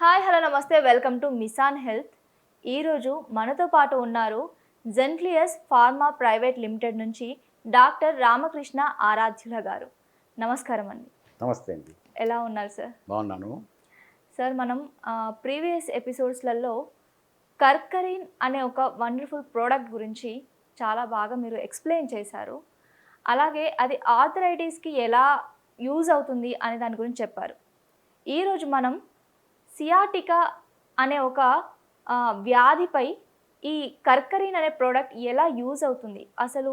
Hi hello namaste. Welcome to Mison Health. ఈరోజు మనతో పాటు ఉన్నారు జెంట్లియస్ ఫార్మా ప్రైవేట్ లిమిటెడ్ నుంచి డాక్టర్ రామకృష్ణ ఆరాధ్యుల గారు. నమస్కారం అండి. నమస్తే అండి. ఎలా ఉన్నారు సార్? బాగున్నాను. సార్ మనం ప్రీవియస్ ఎపిసోడ్స్లలో కర్కరీన్ అనే ఒక వండర్ఫుల్ ప్రోడక్ట్ గురించి చాలా బాగా మీరు ఎక్స్ప్లెయిన్ చేశారు. అలాగే అది ఆర్థరైటిస్కి ఎలా యూజ్ అవుతుంది అనే దాని గురించి చెప్పారు. ఈరోజు మనం సియాటికా అనే ఒక వ్యాధిపై ఈ కర్కరీన్ అనే ప్రోడక్ట్ ఎలా యూజ్ అవుతుంది? అసలు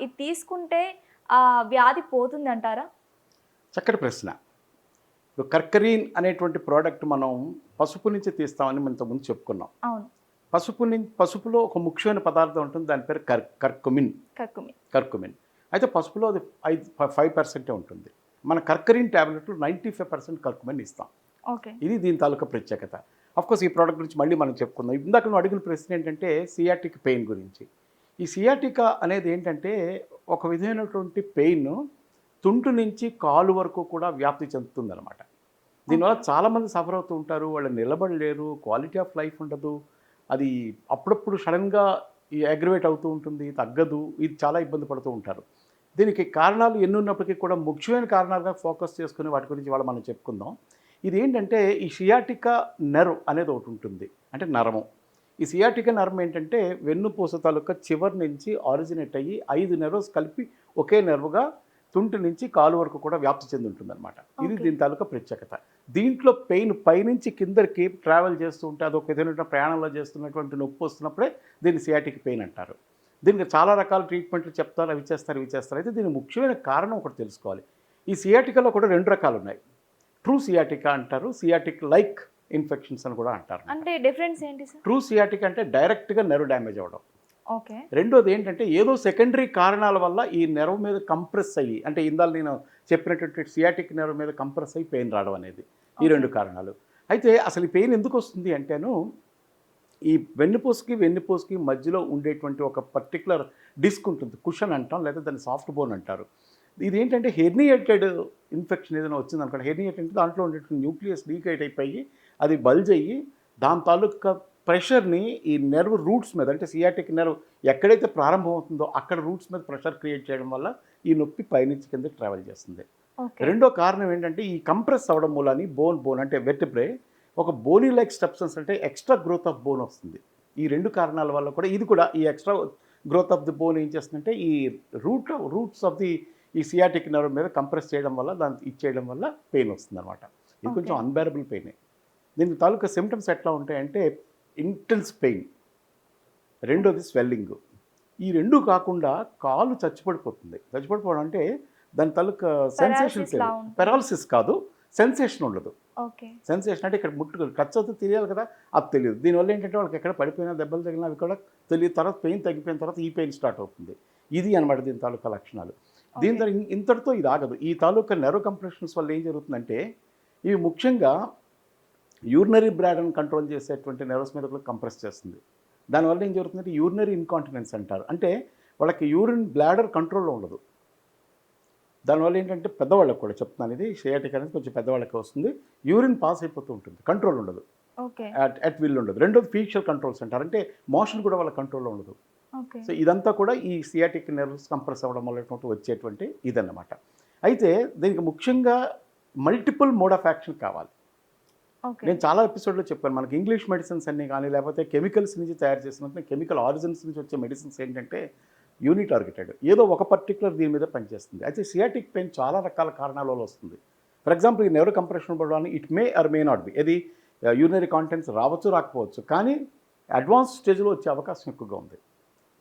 ఇది తీసుకుంటే ఆ వ్యాధి పోతుంది అంటారా చక్కటి ప్రశ్న. ఇప్పుడు కర్కరీన్ అనేటువంటి ప్రోడక్ట్ మనం పసుపు నుంచి తీస్తామని మనం ఇంతకుముందు చెప్పుకున్నాం. అవును. పసుపు నుంచి పసుపులో ఒక ముఖ్యమైన పదార్థం ఉంటుంది. దాని పేరు కర్ కర్కుమిన్. కర్కుమి కర్కుమిన్. అయితే పసుపులో అది ఐదు ఫైవ్ పర్సెంటే ఉంటుంది. మన కర్కరీన్ ట్యాబ్లెట్లు నైంటీ ఫైవ్ పర్సెంట్ కర్కుమిన్ ఇస్తాం. ఇది దీని తాలూకా ప్రత్యేకత. కోర్స్ ఈ ప్రోడక్ట్ గురించి మళ్ళీ మనం చెప్పుకుందాం. ఇందాక నువ్వు అడిగిన ప్రశ్న ఏంటంటే సియాటిక్ పెయిన్ గురించి. ఈ సియాటికా అనేది ఏంటంటే ఒక విధమైనటువంటి పెయిన్ తుంటు నుంచి కాలు వరకు కూడా వ్యాప్తి చెందుతుందన్నమాట. దీనివల్ల చాలామంది సఫర్ అవుతూ ఉంటారు వాళ్ళు నిలబడలేరు క్వాలిటీ ఆఫ్ లైఫ్ ఉండదు అది అప్పుడప్పుడు సడన్గా ఈ అగ్రివేట్ అవుతూ ఉంటుంది తగ్గదు ఇది చాలా ఇబ్బంది పడుతూ ఉంటారు. దీనికి కారణాలు ఎన్ని ఉన్నప్పటికీ కూడా ముఖ్యమైన కారణాలుగా ఫోకస్ చేసుకుని వాటి గురించి వాళ్ళు మనం చెప్పుకుందాం. ఇది ఏంటంటే ఈ సియాటికా నెర్వ్ అనేది ఒకటి ఉంటుంది అంటే నరము. ఈ సియాటికా నరం ఏంటంటే వెన్నుపూస తాలూకా చివరి నుంచి ఆరిజినేట్ అయ్యి ఐదు నెర్వ్స్ కలిపి ఒకే నెర్వ్గా తుంటి నుంచి కాలు వరకు కూడా వ్యాప్తి చెంది ఉంటుంది అనమాట ఇది. దీని తాలూకా ప్రత్యేకత. దీంట్లో పెయిన్ పైనుంచి కిందకి ట్రావెల్ చేస్తూ ఉంటే అది ఒక విధమైన ప్రయాణంలో చేస్తున్నటువంటి నొప్పి వస్తున్నప్పుడే దీన్ని సియాటిక్ పెయిన్ అంటారు. దీనికి చాలా రకాల ట్రీట్మెంట్లు చెప్తారు అవి చేస్తారు ఇవి చేస్తారు. అయితే దీని ముఖ్యమైన కారణం ఒకటి తెలుసుకోవాలి. ఈ సియాటికాలో కూడా రెండు రకాలు ఉన్నాయి. ట్రూ సియాటికా అంటారు సియాటిక్ లైక్ ఇన్ఫెక్షన్స్ అని కూడా అంటారు అంటే డిఫరెన్స్ ఏంటి సార్? ట్రూ సియాటిక్ అంటే డైరెక్ట్గా నెర్వ్ డ్యామేజ్ అవ్వడం. ఓకే. రెండోది ఏంటంటే ఏదో సెకండరీ కారణాల వల్ల ఈ నెర్వ్ మీద కంప్రెస్ అయ్యి అంటే ఇందాక నేను చెప్పినటువంటి సియాటిక్ నెర్వ్ మీద కంప్రెస్ అయ్యి పెయిన్ రావడం అనేది ఈ రెండు కారణాలు. అయితే అసలు ఈ పెయిన్ ఎందుకు వస్తుంది అంటేను ఈ వెన్నుపూసకి వెన్నుపూసకి మధ్యలో ఉండేటువంటి ఒక పర్టికులర్ డిస్క్ ఉంటుంది కుషన్ అంటాం లేదా దాన్ని సాఫ్ట్ బోన్ అంటారు. ఇది ఏంటంటే హెర్నియేటెడ్ ఇన్ఫెక్షన్ ఏదైనా వచ్చింది అనుకోండి హెర్నియేట్ అంటే దాంట్లో ఉండేటువంటి న్యూక్లియస్ లీకేట్ అయిపోయి అది బల్జ్ అయ్యి దాని తాలూకా ప్రెషర్ని ఈ నెర్వ్ రూట్స్ మీద అంటే సియాటిక్ నెర్వ్ ఎక్కడైతే ప్రారంభం అవుతుందో అక్కడ రూట్స్ మీద ప్రెషర్ క్రియేట్ చేయడం వల్ల ఈ నొప్పి పైనుంచి కింద ట్రావెల్ చేస్తుంది. రెండో కారణం ఏంటంటే ఈ కంప్రెస్ అవ్వడం మూలాని బోన్ బోన్ అంటే వెటిబ్రే ఒక బోనీ లైక్ స్టెప్సన్స్ అంటే ఎక్స్ట్రా గ్రోత్ ఆఫ్ బోన్ వస్తుంది. ఈ రెండు కారణాల వల్ల కూడా ఇది కూడా ఈ extra growth of the bone ఏం చేస్తుందంటే ఈ రూట్ రూట్స్ ఆఫ్ ది ఈ సియాటిక్ నర్వ్ మీద కంప్రెస్ చేయడం వల్ల దాన్ని ఇచ్చేయడం వల్ల పెయిన్ వస్తుంది అనమాట ఇది కొంచెం. అన్బేరబుల్ పెయిన్ దీని తాలూకా సిమ్టమ్స్ ఎట్లా ఉంటాయంటే ఇంటెన్స్ పెయిన్ రెండోది స్వెల్లింగ్ ఈ రెండు కాకుండా కాలు చచ్చిపడిపోతుంది. చచ్చిపడిపోవడం అంటే దాని తాలూకా సెన్సేషన్. పెరాలసిస్ కాదు సెన్సేషన్ ఉండదు. ఓకే సెన్సేషన్ అంటే ఇక్కడ ముట్టు అవుతుంది తెలియాలి కదా? అది తెలియదు. దీనివల్ల ఏంటంటే వాళ్ళకి ఎక్కడ పడిపోయినా దెబ్బలు తగిలినా అవి కూడా తెలియదు. తర్వాత పెయిన్ తగ్గిపోయిన తర్వాత ఈ పెయిన్ స్టార్ట్ అవుతుంది. ఇది అనమాట దీని తాలూకా లక్షణాలు. దీని ఇన్- ఇంతటితో ఇది ఆగదు. ఈ తాలూకా నెరో కంప్రెషన్స్ వల్ల ఏం జరుగుతుందంటే ఇవి ముఖ్యంగా యూరినరీ బ్లాడర్ని కంట్రోల్ చేసేటువంటి నెర్వస్ మీద కంప్రెస్ చేస్తుంది. దానివల్ల ఏం జరుగుతుందంటే యూరినరీ ఇన్కాంటినెన్స్ అంటారు. అంటే వాళ్ళకి యూరిన్ బ్లాడర్ కంట్రోల్లో ఉండదు. దానివల్ల ఏంటంటే పెద్దవాళ్ళకి కూడా చెప్తున్నాను ఇది షియాటిక్ అనేది కొంచెం పెద్దవాళ్ళకి వస్తుంది. యూరిన్ పాస్ అయిపోతూ ఉంటుంది. కంట్రోల్ ఉండదు. ఓకే అట్ అట్ విల్ ఉండదు. రెండోది ఫీషియల్ కంట్రోల్స్ అంటారు. అంటే మోషన్ కూడా వాళ్ళ కంట్రోల్లో ఉండదు. సో ఇదంతా కూడా ఈ సియాటిక్ నెర్వ్స్ కంప్రెస్ అవ్వడం వల్ల వచ్చేటువంటి ఇదన్నమాట. అయితే దీనికి ముఖ్యంగా మల్టిపుల్ మోడ్ ఆఫ్ యాక్షన్ కావాలి. ఓకే. నేను చాలా ఎపిసోడ్లో చెప్పాను మనకి ఇంగ్లీష్ మెడిసిన్స్ అన్ని కానీ లేకపోతే కెమికల్స్ నుంచి తయారు చేసిన కెమికల్ ఆరిజిన్స్ నుంచి వచ్చే మెడిసిన్స్ ఏంటంటే యూని టార్గెటెడ్ ఏదో ఒక పర్టికులర్ దీని మీద పనిచేస్తుంది. అయితే సియాటిక్ పెయిన్ చాలా రకాల కారణాల వల్ల వస్తుంది. ఫర్ ఎగ్జాంపుల్ ఈ నెవరు కంప్రెషన్ పడడానికి it may or may not be. ఇది యూరినరీ కాంటెంట్స్ రావచ్చు రాకపోవచ్చు కానీ అడ్వాన్స్ స్టేజ్లో వచ్చే అవకాశం ఎక్కువగా ఉంది.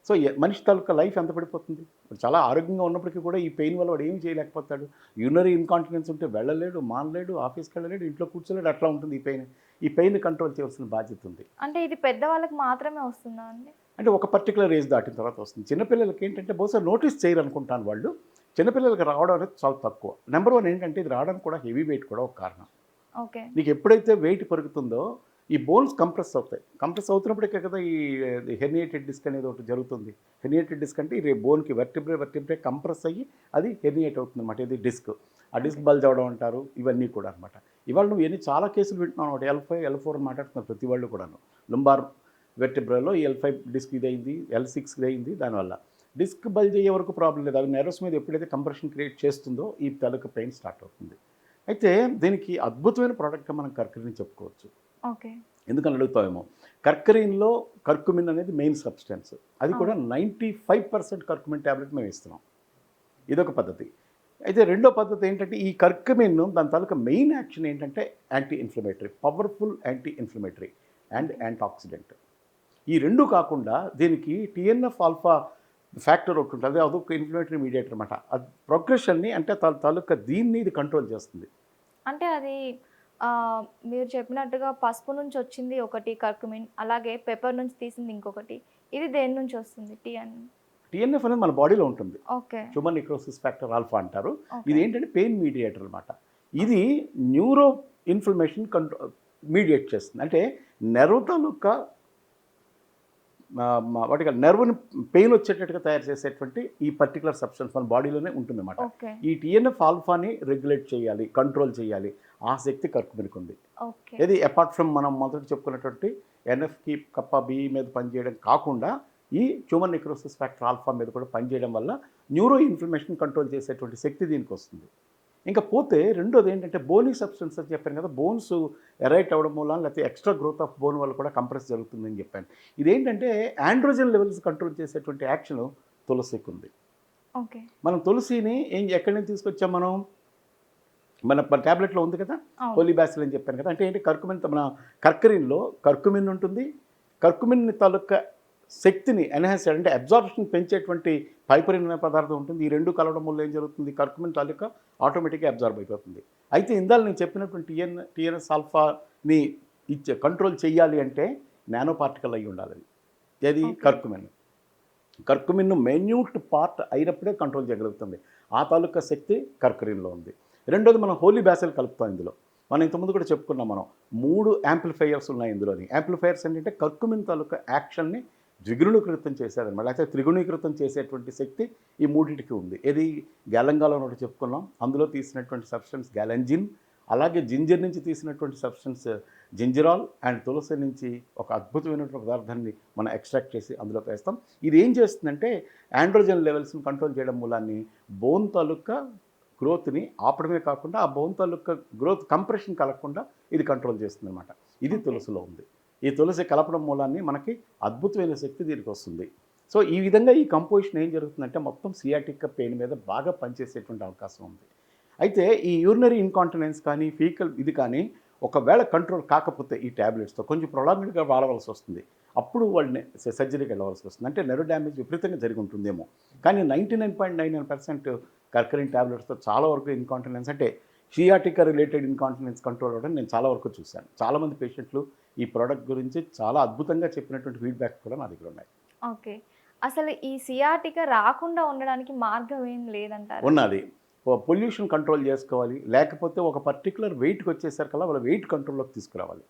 సో మనిషి తాలూకా లైఫ్ ఎంత పడిపోతుంది? చాలా ఆరోగ్యంగా ఉన్నప్పటికీ కూడా ఈ పెయిన్ వల్ల వాడు ఏం చేయలేకపోతాడు. యూరినరీ ఇన్కాంటినెన్స్ ఉంటే వెళ్ళలేడు మానలేడు ఆఫీస్కి వెళ్ళలేడు ఇంట్లో కూర్చోలేడు అట్లా ఉంటుంది ఈ పెయిన్. ఈ పెయిన్ కంట్రోల్ చేయవలసిన బాధ్యత ఉంది. అంటే ఇది పెద్దవాళ్ళకి మాత్రమే వస్తుందా అండి? అంటే ఒక పర్టికులర్ ఏజ్ దాటిన తర్వాత వస్తుంది. చిన్నపిల్లలకి ఏంటంటే బహుశా నోటీస్ చేయరు అనుకుంటాను వాళ్ళు. చిన్నపిల్లలకి రావడం అనేది చాలా తక్కువ. నెంబర్ వన్ ఏంటంటే ఇది రావడానికి కూడా హెవీ వెయిట్ కూడా ఒక కారణం. ఓకే. నీకు ఎప్పుడైతే వెయిట్ పెరుగుతుందో ఈ బోన్స్ కంప్రెస్ అవుతాయి. కంప్రెస్ అవుతున్నప్పటికే కదా ఈ హెర్నియేటెడ్ డిస్క్ అనేది ఒకటి జరుగుతుంది. హెర్నియేటెడ్ డిస్క్ అంటే ఈ బోన్కి వెర్టిబ్రే వెర్టిబ్రే కంప్రెస్ అయ్యి అది హెర్నియేట్ అవుతుంది అనమాట ఇది డిస్క్. ఆ డిస్క్ బల్జ్ అవడం అంటారు ఇవన్నీ కూడా అనమాట ఇవాళ నువ్వు ఎన్ని చాలా కేసులు వింటున్నావు ఒకటి ఎల్ ఫైవ్ ఎల్ ఫోర్ మాట్లాడుతున్నారు ప్రతి వాళ్ళు కూడాను. లుంబార్ వెర్టిబ్రాలో ఎల్ ఫైవ్ డిస్క్ ఇది అయింది ఎల్ సిక్స్ ఇది అయింది దానివల్ల. డిస్క్ బల్జ్ అయ్యే వరకు ప్రాబ్లం లేదు. అవి నెర్వస్ మీద ఎప్పుడైతే కంప్రెషన్ క్రియేట్ చేస్తుందో ఈ తలకు పెయిన్ స్టార్ట్ అవుతుంది. అయితే దీనికి అద్భుతమైన ప్రోడక్ట్గా మనం కర్కరిని చెప్పుకోవచ్చు. ఓకే. ఎందుకని అడుగుతామేమో కర్కరీన్లో కర్కుమిన్ అనేది మెయిన్ సబ్స్టెన్స్. అది కూడా ninety five percent curcumin tablet మేము ఇస్తున్నాం. ఇదొక పద్ధతి. అయితే రెండో పద్ధతి ఏంటంటే ఈ కర్కుమిన్ దాని తాలూకా మెయిన్ యాక్షన్ ఏంటంటే anti inflammatory powerful anti inflammatory and antioxidant ఈ రెండు కాకుండా దీనికి టిఎన్ఎఫ్ ఆల్ఫా ఫ్యాక్టర్ ఒకటి ఉంటుంది. అదొక ఇన్ఫ్లమేటరీ మీడియేటర్ అనమాట అది ప్రోగ్రెషన్ని అంటే తాలూకా దీన్ని ఇది కంట్రోల్ చేస్తుంది. అంటే అది మీరు చెప్పినట్టుగా పసుపు నుంచి వచ్చింది ఒకటి కర్కుమిన్ అలాగే పెప్పర్ నుంచి తీసింది ఇంకొకటి. ఇది దేని నుంచి వస్తుంది? టీ అని టిఎన్ఎఫ్ అనేది మన బాడీలో ఉంటుంది. Okay. Human necrosis factor alpha అంటారు. ఇది ఏంటంటే పెయిన్ మీడియేటర్ అనమాట ఇది న్యూరో ఇన్ఫ్లమేషన్ కంట్రో మీడియేట్ చేస్తుంది. అంటే నెర్వ్ తాలూకా వాటికి నెర్వ్ని పెయిన్ వచ్చేటట్టుగా తయారు చేసేటువంటి ఈ పర్టికులర్ సబ్స్టెన్స్ మన బాడీలోనే ఉంటుందన్నమాట. ఓకే. ఈ టిఎన్ఎఫ్ ఆల్ఫాని రెగ్యులేట్ చేయాలి కంట్రోల్ చేయాలి. ఆ శక్తి కర్కుమినికి ఉంది ఇది అపార్ట్ ఫ్రమ్ మనం మొదట చెప్పుకున్నటువంటి ఎన్ఎఫ్కి కప్ప బి మీద పనిచేయడం కాకుండా ఈ హ్యూమన్ నెక్రోసిస్ ఫ్యాక్టర్ ఆల్ఫా మీద కూడా పనిచేయడం వల్ల న్యూరో ఇన్ఫ్లమేషన్ కంట్రోల్ చేసేటువంటి శక్తి దీనికి వస్తుంది. ఇంకా పోతే రెండోది ఏంటంటే బోనీ సబ్స్టెన్స్ అని చెప్పాను కదా బోన్స్ ఎరైట్ అవ్వడం మూలన లేకపోతే ఎక్స్ట్రా గ్రోత్ ఆఫ్ బోన్ వల్ల కూడా కంప్రెస్ జరుగుతుందని చెప్పాను. ఇదేంటంటే ఆండ్రోజన్ లెవెల్స్ కంట్రోల్ చేసేటువంటి యాక్షన్ తులసికి ఉంది ఓకే. మనం తులసిని ఏం ఎక్కడి నుంచి తీసుకొచ్చాం మనం? మన ట్యాబ్లెట్లో ఉంది కదా? అవును. పోలీబాసిల్ అని చెప్పాను కదా? అంటే ఏంటి? కర్కుమిన్ మన కర్కరిన్లో కర్కుమిన్ ఉంటుంది. కర్కుమిన్ తాలూకా శక్తిని ఎన్హాన్స్ అంటే అబ్జార్ప్షన్ పెంచేటువంటి పైపరిన్ అనే పదార్థం ఉంటుంది. ఈ రెండు కలవడం వల్ల ఏం జరుగుతుంది? కర్కుమిన్ తాలూకా ఆటోమేటిక్గా అబ్జార్బ్ అయిపోతుంది. అయితే ఇందాక నేను చెప్పినటువంటి టిఎన్ టిఎన్ఎస్ ఆల్ఫాని ఇచ్చే కంట్రోల్ చేయాలి అంటే నానో పార్టికల్ అయి ఉండాలి అది. ఏది? Okay. Curcumin. Curcumin minute part అయినప్పుడే కంట్రోల్ చేయగలుగుతుంది. ఆ తాలూకా శక్తి కర్కరిన్లో ఉంది. రెండోది మనం హోలీ బ్యాసెల్ కలుపుతాం ఇందులో. మనం ఇంతకుముందు కూడా చెప్పుకున్నాం మనం. మూడు యాంప్లిఫైయర్స్ ఉన్నాయి ఇందులోని. యాంప్లిఫైయర్స్ ఏంటంటే కర్కుమిన్ తాలూకా యాక్షన్ని ద్విగుణీకృతం చేశారనమాట. లేకపోతే త్రిగుణీకృతం చేసేటువంటి శక్తి ఈ మూడింటికి ఉంది. ఏది? గ్యాలంగాలో ఒకటి చెప్పుకున్నాం. అందులో తీసినటువంటి సబ్స్టెన్స్ గ్యాలంజిన్ అలాగే జింజర్ నుంచి తీసినటువంటి సబ్స్టెన్స్ జింజరాల్ అండ్ తులసి నుంచి ఒక అద్భుతమైనటువంటి పదార్థాన్ని మనం ఎక్స్ట్రాక్ట్ చేసి అందులో వేస్తాం. ఇది ఏం చేస్తుందంటే ఆండ్రోజన్ లెవెల్స్ని కంట్రోల్ చేయడం మూలాన్ని బోన్ తాలూకా గ్రోత్ని ఆపడమే కాకుండా ఆ బోన్ తాలూకా గ్రోత్ కంప్రెషన్ కలగకుండా ఇది కంట్రోల్ చేస్తుంది అనమాట ఇది. తులసిలో ఉంది. ఈ తులసి కలపడం మూలాన్ని మనకి అద్భుతమైన శక్తి దీనికి వస్తుంది. సో ఈ విధంగా ఈ కంపోజిషన్ ఏం జరుగుతుందంటే మొత్తం సియాటిక్ పెయిన్ మీద బాగా పనిచేసేటువంటి అవకాశం ఉంది. అయితే ఈ యూరినరీ ఇన్కాంటినెన్స్ కానీ ఫీకల్ ఇది కానీ ఒకవేళ కంట్రోల్ కాకపోతే ఈ ట్యాబ్లెట్స్తో కొంచెం ప్రొలాంగ్డ్గా వాడవలసి వస్తుంది. అప్పుడు వాళ్ళని సర్జరీకి వెళ్ళవలసి వస్తుంది. అంటే నెర్వ్ డ్యామేజ్ విపరీతంగా జరిగి ఉంటుందేమో. కానీ ninety nine point nine nine percent curcumin ట్యాబ్లెట్స్తో చాలా వరకు ఇన్కాంటినెన్స్ అంటే షియాటికా రిలేటెడ్ ఇన్కాంటినెన్స్ కంట్రోల్ అవ్వడం నేను చాలా వరకు చూశాను. చాలామంది పేషెంట్లు ఈ ప్రోడక్ట్ గురించి చాలా అద్భుతంగా చెప్పినటువంటి ఫీడ్బ్యాక్ కూడా నా దగ్గర ఉన్నాయి. ఓకే. అసలు ఈ సియాటిక రాకుండా ఉండడానికి మార్గం ఏం లేదంటారు? ఉన్నది. పొల్యూషన్ కంట్రోల్ చేసుకోవాలి. లేకపోతే ఒక పర్టికులర్ వెయిట్కి వచ్చేసరికల్లా వాళ్ళ వెయిట్ కంట్రోల్లోకి తీసుకురావాలి.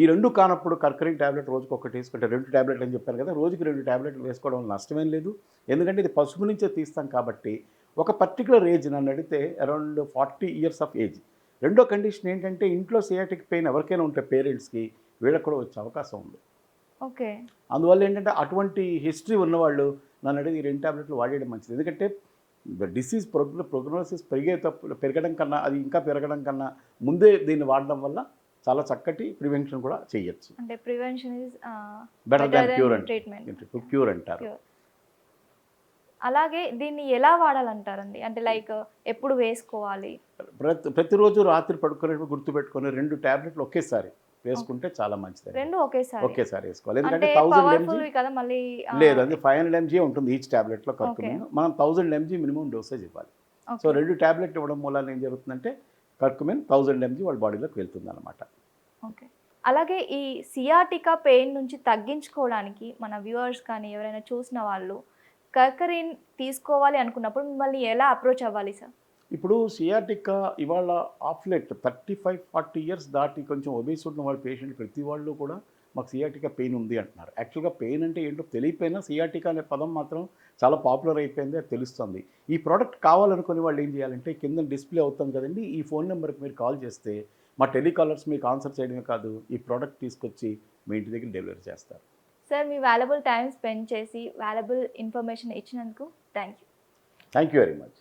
ఈ రెండు కానప్పుడు కర్కరింగ్ ట్యాబ్లెట్ రోజుకి ఒకటి వేసుకుంటే రెండు ట్యాబ్లెట్ అని చెప్పాను కదా రోజుకి రెండు ట్యాబ్లెట్లు వేసుకోవడం నష్టమేం లేదు. ఎందుకంటే ఇది పసుపు నుంచే తీస్తాం కాబట్టి ఒక పర్టికులర్ ఏజ్ నన్ను అడిగితే around forty years of age. రెండో కండిషన్ ఏంటంటే ఇంట్లో సియాటిక్ పెయిన్ ఎవరికైనా ఉంటే పేరెంట్స్కి వీళ్ళకి కూడా వచ్చే అవకాశం ఉంది. ఓకే. అందువల్ల ఏంటంటే అటువంటి హిస్టరీ ఉన్నవాళ్ళు నన్ను అడిగి ఈ రెండు ట్యాబ్లెట్లు వాడేయడం మంచిది. ఎందుకంటే డిసీజ్ ప్రొగ్న ప్రోగ్నోసిస్ పెరిగే తప్పు పెరగడం కన్నా అది ఇంకా పెరగడం కన్నా ముందే దీన్ని వాడడం వల్ల చాలా చక్కటి ప్రివెన్షన్ కూడా చేయొచ్చు. అంటే prevention is better than cure అంటే క్యూర్ అంటారు. అలాగే దీన్ని ఎలా వాడాలంటారండి? అంటే లైక్ ఎప్పుడు వేసుకోవాలి? ప్రతి ప్రతిరోజు రాత్రి పడుకునేటప్పుడు గుర్తుపెట్టుకొని రెండు ట్యాబ్లెట్లు ఒకేసారి వేసుకుంటే చాలా మంచిది రెండు ఒకేసారి? ఒకేసారి వేసుకోవాలి. ఎందుకంటే పవర్ఫుల్ ఎంజీ కదా మళ్ళీ లేదు అది ఫైవ్ హండ్రెడ్ ఎంజీ ఉంటుంది ఈచ్ ట్యాబ్లెట్లో కర్కుమిన్ మనం థౌజండ్ ఎంజీ మినిమం డోసేజ్ ఇవ్వాలి. సో రెండు ట్యాబ్లెట్ ఇవ్వడం మూలాన ఏం జరుగుతుందంటే కర్కుమిన్ థౌజండ్ ఎంజీ వాళ్ళ బాడీలోకి వెళ్తుంది అనమాట ఓకే. అలాగే ఈ సియాటికా పెయిన్ నుంచి తగ్గించుకోవడానికి మన వ్యూవర్స్ కానీ ఎవరైనా చూసిన వాళ్ళు కర్కరీన్ తీసుకోవాలి అనుకున్నప్పుడు మిమ్మల్ని ఎలా అప్రోచ్ అవ్వాలి సార్? ఇప్పుడు సియాటికా ఇవాళ ఆఫ్లెట్ థర్టీ ఫైవ్ ఫార్టీ ఇయర్స్ దాటి కొంచెం ఒబేస్ ఉన్న వాళ్ళ పేషెంట్ ప్రతి వాళ్ళు కూడా మాకు సియాటికా పెయిన్ ఉంది అంటున్నారు. యాక్చువల్గా పెయిన్ అంటే ఏంటో తెలియపోయినా సియాటికా అనే పదం మాత్రం చాలా పాపులర్ అయిపోయింది అది తెలుస్తుంది. ఈ ప్రోడక్ట్ కావాలనుకునే వాళ్ళు ఏం చేయాలంటే కింద డిస్ప్లే అవుతుంది కదండి ఈ ఫోన్ నెంబర్కి మీరు కాల్ చేస్తే మా టెలికాలర్స్ మీకు ఆన్సర్ చేయడమే కాదు ఈ ప్రోడక్ట్ తీసుకొచ్చి మీ ఇంటి దగ్గర డెలివరీ చేస్తారు. సార్ మీ వాల్యుబుల్ టైం స్పెండ్ చేసి వాల్యుబుల్ ఇన్ఫర్మేషన్ ఇచ్చినందుకు thank you thank you very much